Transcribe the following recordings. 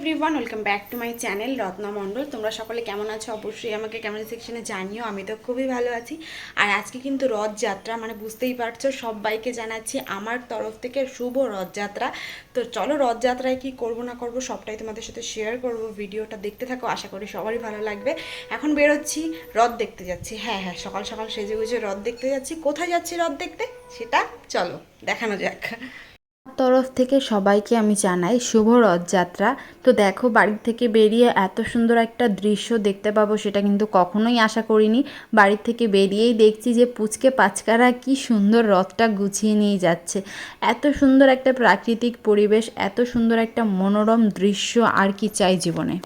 Everyone welcome back to my channel Ratna Mondal তোমরা সকলে কেমন আছো? অবশ্যই আমাকে কমেন্ট সেকশনে জানিও, আমি তো খুবই ভালো আছি। আর আজকে কিন্তু রথযাত্রা মানে বুঝতেই পারছ, সবাইকে জানাচ্ছি আমার তরফ থেকে শুভ রথযাত্রা। তো চলো রথযাত্রায় কি করব, না করব, সবটাই তোমাদের সাথে শেয়ার করব, ভিডিওটা দেখতে থাকো, আশা করি সবারই ভালো লাগবে। এখন বেরোচ্ছি, রথ দেখতে যাচ্ছি। হ্যাঁ হ্যাঁ সকাল সকাল সেজে গুজে রথ দেখতে যাচ্ছি। কোথায় যাচ্ছি রথ দেখতে? সেটা চলো, দেখানো যাক। তরফ থেকে সবাইকে আমি জানাই শুভ রথযাত্রা। তো দেখো, বাড়ি থেকে বেরিয়ে এত সুন্দর একটা দৃশ্য দেখতে পাবো সেটা কিন্তু কখনোই আশা করিনি। বাড়ি থেকে বেরিয়েই দেখছি যে পুচকে পাচকারা কি সুন্দর রথটা গুছিয়ে নিয়ে যাচ্ছে। এত সুন্দর একটা প্রাকৃতিক পরিবেশ, এত সুন্দর একটা মনোরম দৃশ্য, আর কি চাই জীবনে?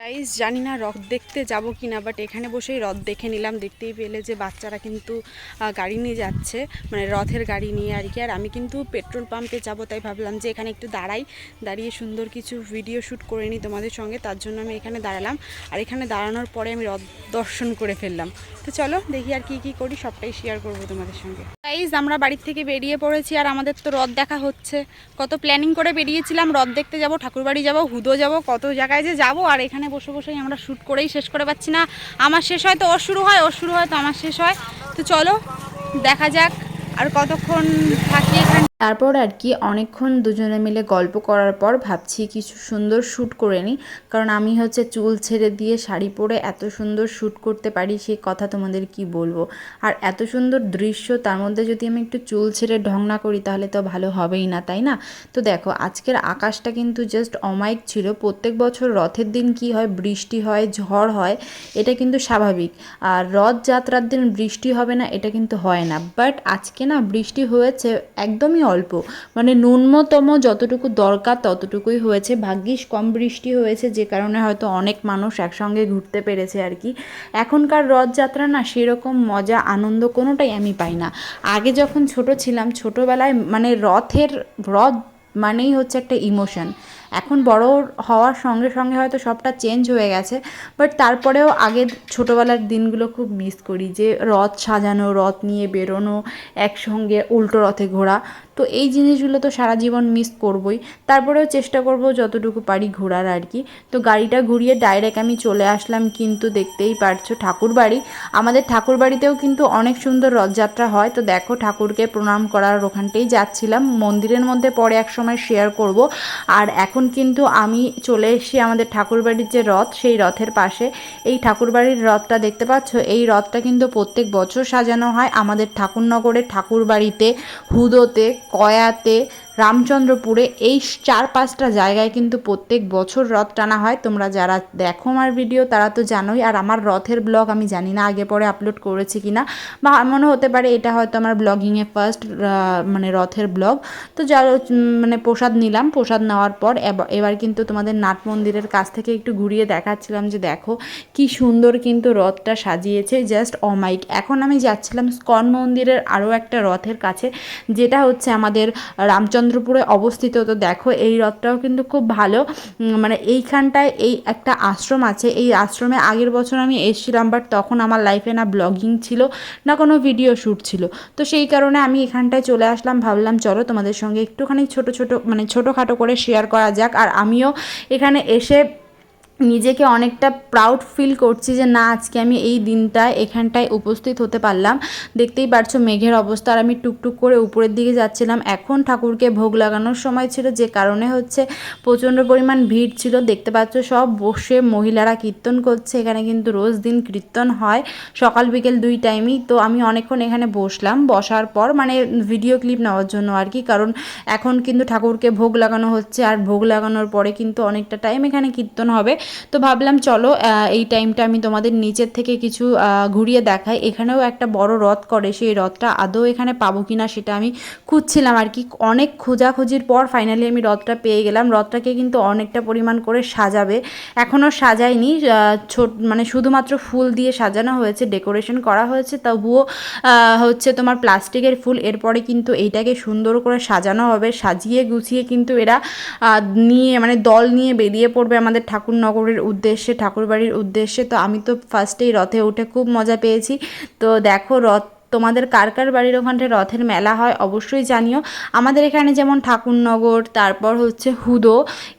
গাইজ জানি না রথ দেখতে যাব কি না বাট এখানে বসেই রথ দেখে নিলাম। দেখতেই পেলে যে বাচ্চারা কিন্তু গাড়ি নিয়ে যাচ্ছে মানে রথের গাড়ি নিয়ে আর কি। আর আমি কিন্তু পেট্রোল পাম্পে যাব, তাই ভাবলাম যে এখানে একটু দাঁড়াই, দাঁড়িয়ে সুন্দর কিছু ভিডিও শ্যুট করে নিই তোমাদের সঙ্গে। তার জন্য আমি এখানে দাঁড়ালাম। আর এখানে দাঁড়ানোর পরে আমি রথ দর্শন করে ফেললাম। তো চলো, দেখি আর কি কি করি, সবটাই শেয়ার করব তোমাদের সঙ্গে। গাইজ আমরা বাড়ির থেকে বেরিয়ে পড়েছি আর আমাদের তো রথ দেখা হচ্ছে। কত প্ল্যানিং করে বেরিয়েছিলাম, রথ দেখতে যাব ঠাকুরবাড়ি যাব, হুদো যাব, কত জায়গায় যে যাব, আর এখানে বসে বসেই আমরা শ্যুট করেই শেষ করে পাচ্ছি না। আমার শেষ হয় তো অশুরু শুরু হয়, অশুরু শুরু হয় তো আমার শেষ হয়। তো চলো, দেখা যাক। আর কতক্ষণ থাকি এখানে তারপর আর কি অনেকক্ষণ দুজনে মিলে গল্প করার পর ভাবছি কিছু সুন্দর শ্যুট করে নিই। কারণ আমি হচ্ছে চুল ছেড়ে দিয়ে শাড়ি পরে এত সুন্দর শ্যুট করতে পারি সেই কথা তোমাদের কি বলব? আর এত সুন্দর দৃশ্য, তার মধ্যে যদি আমি একটু চুল ছেড়ে ঢং না করি, তাহলে তো ভালো হবেই না, তাই না? তো দেখো, আজকের আকাশটা কিন্তু জাস্ট অমায়িক ছিল। প্রত্যেক বছর রথের দিন কি হয়? বৃষ্টি হয়, ঝড় হয়, এটা কিন্তু স্বাভাবিক। আর রথযাত্রার দিন বৃষ্টি হবে না, এটা কিন্তু হয় না। বাট আজকে না, বৃষ্টি হয়েছে একদমই অল্প। মানে ন্যূনতম যতটুকু দরকার ততটুকুই হয়েছে। ভাগ্যিস কম বৃষ্টি হয়েছে, যে কারণে হয়তো অনেক মানুষ একসঙ্গে ঘুরতে পেরেছে আর কি। এখনকার রথযাত্রা না, সেরকম মজা, আনন্দ কোনোটাই আমি পাই না। আগে যখন ছোট ছিলাম, ছোটোবেলায় মানে রথের, রথ মানেই হচ্ছে একটা ইমোশন। এখন বড় হওয়ার সঙ্গে সঙ্গে হয়তো সবটা চেঞ্জ হয়ে গেছে বাট তারপরেও আগে ছোটোবেলার দিনগুলো খুব মিস করি যে রথ সাজানো, রথ নিয়ে বেরোনো, একসঙ্গে উল্টো রথে ঘোরা। তো এই জিনিসগুলো তো সারা জীবন মিস করবই। তারপরেও চেষ্টা করব যতটুকু পারি ঘোরার আর কি। তো গাড়িটা ঘুরিয়ে ডাইরেক্ট আমি চলে আসলাম কিন্তু দেখতেই পারছ ঠাকুর বাড়ি আমাদের ঠাকুর বাড়িতেও কিন্তু অনেক সুন্দর রথযাত্রা হয়। তো দেখো ঠাকুরকে প্রণাম করার ওখানটাই যাচ্ছিলাম। মন্দিরের মধ্যে পরে এক সময় শেয়ার করব। আর এখন কিন্তু আমি চলে এসেছি আমাদের ঠাকুরবাড়ির যে রথ, সেই রথের পাশে। এই ঠাকুরবাড়ির রথটা দেখতে পাচ্ছ? এই রথটা কিন্তু প্রত্যেক বছর সাজানো হয় আমাদের ঠাকুরনগরের ঠাকুরবাড়িতে, হুদোতে। কয়াতে রামচন্দ্রপুরে এই চার পাঁচটা জায়গায় কিন্তু প্রত্যেক বছর রথ টানা হয়। তোমরা যারা দেখো আমার ভিডিও তারা তো জানোই। আর আমার রথের ব্লগ আমি জানি না আগে পরে আপলোড করেছি কিনা। বা এমনও হতে পারে এটা হয়তো আমার ব্লগিংয়ে ফার্স্ট মানে রথের ব্লগ তো যা মানে প্রসাদ নিলাম। প্রসাদ নেওয়ার পর এব- এবার কিন্তু তোমাদের নাট মন্দিরের কাছ থেকে একটু ঘুরিয়ে দেখাচ্ছিলাম যে দেখো কি সুন্দর কিন্তু রথটা সাজিয়েছে। জাস্ট অমাইক এখন আমি যাচ্ছিলাম স্কন মন্দিরের আরও একটা রথের কাছে। যেটা হচ্ছে আমাদের রামচন্দ্রপুরে অবস্থিত। তো দেখো, এই রথটাও কিন্তু খুব ভালো। মানে এইখানটায় এই একটা আশ্রম আছে। এই আশ্রমে আগের বছর আমি এসেছিলাম বাট তখন আমার লাইফে না ব্লগিং ছিল, না কোনো ভিডিও শ্যুট ছিল। তো সেই কারণে আমি এখানটায় চলে আসলাম, ভাবলাম চলো তোমাদের সঙ্গে একটুখানি ছোট ছোট মানে ছোটোখাটো করে শেয়ার করা যাক। আর আমিও এখানে এসে নিজেকে অনেকটা প্রাউড ফিল করছি যে না, আজকে আমি এই দিনটায় এখানটায় উপস্থিত হতে পারলাম। দেখতেই পারছ মেঘের অবস্থা আর আমি টুকটুক করে উপরের দিকে যাচ্ছিলাম। এখন ঠাকুরকে ভোগ লাগানোর সময় ছিল, যে কারণে হচ্ছে প্রচণ্ড পরিমাণ ভিড় ছিল। দেখতে পাচ্ছ সব বসে মহিলারা কীর্তন করছে, এখানে কিন্তু রোজ দিন কীর্তন হয়, সকাল বিকেল দুই টাইমই। তো আমি অনেকক্ষণ এখানে বসলাম, বসার পর মানে ভিডিও ক্লিপ নেওয়ার জন্য আর কি, কারণ এখন কিন্তু ঠাকুরকে ভোগ লাগানো হচ্ছে। আর ভোগ লাগানোর পরে কিন্তু অনেকটা টাইম এখানে কীর্তন হবে। তো ভাবলাম চলো এই টাইমটা আমি তোমাদের নিচের থেকে কিছু ঘুরিয়ে দেখাই। এখানেও একটা বড় রথ করে, সেই রথটা আদৌ এখানে পাবো কি না সেটা আমি খুঁজছিলাম আর কি। অনেক খোঁজাখুঁজির পর ফাইনালি আমি রথটা পেয়ে গেলাম। রথটাকে কিন্তু অনেকটা পরিমাণ করে সাজাবে। এখনও সাজায়নি ছোট মানে শুধুমাত্র ফুল দিয়ে সাজানো হয়েছে, ডেকোরেশন করা হয়েছে। তবুও হচ্ছে তোমার প্লাস্টিকের ফুল। এরপরে কিন্তু এইটাকে সুন্দর করে সাজানো হবে। সাজিয়ে গুছিয়ে কিন্তু এরা নিয়ে মানে দল নিয়ে বেরিয়ে পড়বে আমাদের ঠাকুরনগরের উদ্দেশ্যে, ঠাকুরবাড়ির উদ্দেশ্যে। তো আমি তো ফার্স্টেই রথে উঠে খুব মজা পেয়েছি। তো দেখো রথ তোমাদের কার কার বাড়ির ওখানটায় রথের মেলা হয় অবশ্যই জানিও। আমাদের এখানে যেমন ঠাকুরনগর, তারপর হচ্ছে হুদো,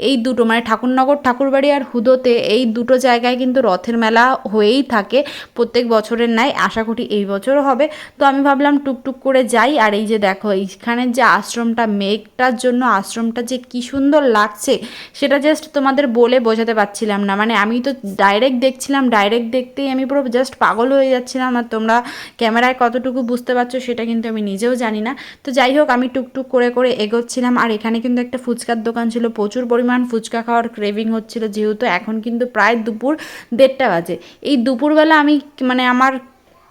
এই দুটো মানে ঠাকুরনগর, ঠাকুরবাড়ি আর হুদোতে এই দুটো জায়গায় কিন্তু রথের মেলা হয়েই থাকে প্রত্যেক বছরের ন্যায়। আশা করি এই বছরও হবে। তো আমি ভাবলাম টুকটুক করে যাই। আর এই যে দেখো, এইখানের যে আশ্রমটা, মেঘটার জন্য আশ্রমটা যে কি সুন্দর লাগছে, সেটা জাস্ট তোমাদের বলে বোঝাতে পারছিলাম না। মানে আমি তো ডাইরেক্ট দেখছিলাম ডাইরেক্ট দেখতেই আমি পুরো জাস্ট পাগল হয়ে যাচ্ছিলাম। আর তোমরা ক্যামেরায় কতটুকু বুঝতে পারছ সেটা কিন্তু আমি নিজেও জানি না। তো যাই হোক, আমি টুকটুক করে করে এগোচ্ছিলাম। আর এখানে কিন্তু একটা ফুচকার দোকান ছিল, প্রচুর পরিমাণ ফুচকা খাওয়ার ক্রেভিং হচ্ছিল, যেহেতু এখন কিন্তু প্রায় দুপুর দেড়টা বাজে। এই দুপুরবেলা আমি মানে আমার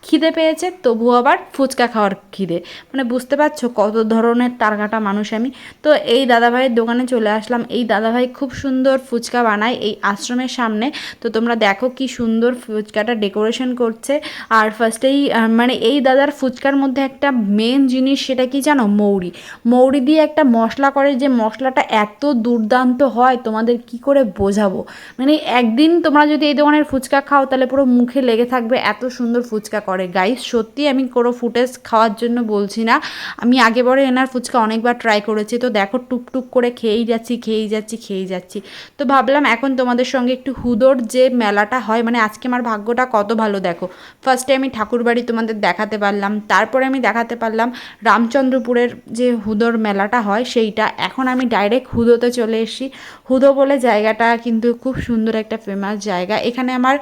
খিদে পেয়েছে তবু আবার ফুচকা খাওয়ার খিদে। মানে বুঝতে পারছ কত ধরনের টারকাটা মানুষ আমি। তো এই দাদাভাইয়ের দোকানে চলে আসলাম। এই দাদাভাই খুব সুন্দর ফুচকা বানায় এই আশ্রমের সামনে। তো তোমরা দেখো কি সুন্দর ফুচকাটা ডেকোরেশন করছে। আর ফার্স্টেই মানে এই দাদার ফুচকার মধ্যে একটা মেন জিনিস সেটা কি জানো? মৌরি। মৌরি দিয়ে একটা মশলা করে। যে মশলাটা এত দুর্দান্ত হয়, তোমাদের কি করে বোঝাবো? মানে একদিন তোমরা যদি এই দোকানের ফুচকা খাও, তাহলে পুরো মুখে লেগে থাকবে এত সুন্দর ফুচকা করে। গাইস সত্যি আমি কোনো ফুটেজ খাওয়ার জন্য বলছি না। আমি আগে পরে এনার ফুচকা অনেকবার ট্রাই করেছি। তো দেখো, টুকটুক করে খেয়েই যাচ্ছি খেয়েই যাচ্ছি খেয়েই যাচ্ছি। তো ভাবলাম এখন তোমাদের সঙ্গে একটু হুদোর যে মেলাটা হয় মানে আজকে আমার ভাগ্যটা কত ভালো দেখো। ফার্স্টে আমি ঠাকুরবাড়ি তোমাদের দেখাতে পারলাম। তারপরে আমি দেখাতে পারলাম রামচন্দ্রপুরের যে হুদোর মেলাটা হয়, সেইটা। এখন আমি ডাইরেক্ট হুদোতে চলে এসেছি। হুদো বলে জায়গাটা কিন্তু খুব সুন্দর একটা ফেমাস জায়গা। এখানে আমার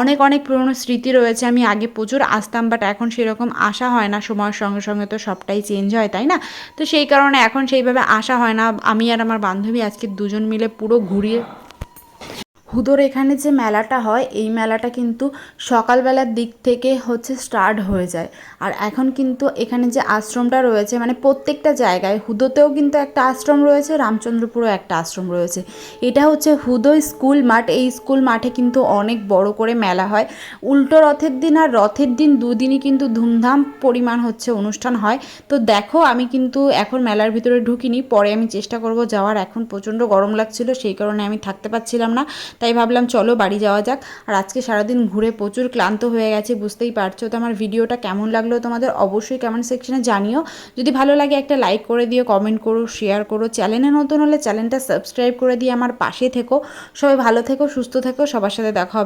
অনেক অনেক পুরনো স্মৃতি রয়েছে। আমি আগে প্রচুর আসতাম বাট এখন সেরকম আসা হয় না। সময়ের সঙ্গে সঙ্গে তো সবটাই চেঞ্জ হয়, তাই না? তো সেই কারণে এখন সেইভাবে আসা হয় না। আমি আর আমার বান্ধবী আজকে দুজন মিলে পুরো ঘুরিয়ে হুদোর এখানে যে মেলাটা হয়, এই মেলাটা কিন্তু সকালবেলার দিক থেকে হচ্ছে স্টার্ট হয়ে যায়। আর এখন কিন্তু এখানে যে আশ্রমটা রয়েছে মানে প্রত্যেকটা জায়গায় হুদোতেও কিন্তু একটা আশ্রম রয়েছে, রামচন্দ্রপুরেও একটা আশ্রম রয়েছে। এটা হচ্ছে হুদো স্কুল মাঠ। এই স্কুল মাঠে কিন্তু অনেক বড় করে মেলা হয়। উল্টো রথের দিন আর রথের দিন দুদিনই কিন্তু ধুমধাম পরিমাণ হচ্ছে অনুষ্ঠান হয়। তো দেখো, আমি কিন্তু এখন মেলার ভিতরে ঢুকিনি। পরে আমি চেষ্টা করব যাওয়ার। এখন প্রচণ্ড গরম লাগছিল, সেই কারণে আমি থাকতে পারছিলাম না। তাই ভাবলাম চলো বাড়ি যাওয়া যাক। আর আজকে সারাদিন ঘুরে প্রচুর ক্লান্ত হয়ে গেছে, বুঝতেই পারছ। তো আমার ভিডিওটা কেমন লাগল তোমাদের অবশ্যই কমেন্ট সেকশনে জানিও। যদি ভালো লাগে একটা লাইক করে দিও কমেন্ট করো শেয়ার করো। চ্যানেলে নতুন হলে চ্যানেলটা সাবস্ক্রাইব করে দিয়ে আমার পাশে থেকো। সবাই ভালো থেকো, সুস্থ থেকো। সবার সাথে দেখা হবে।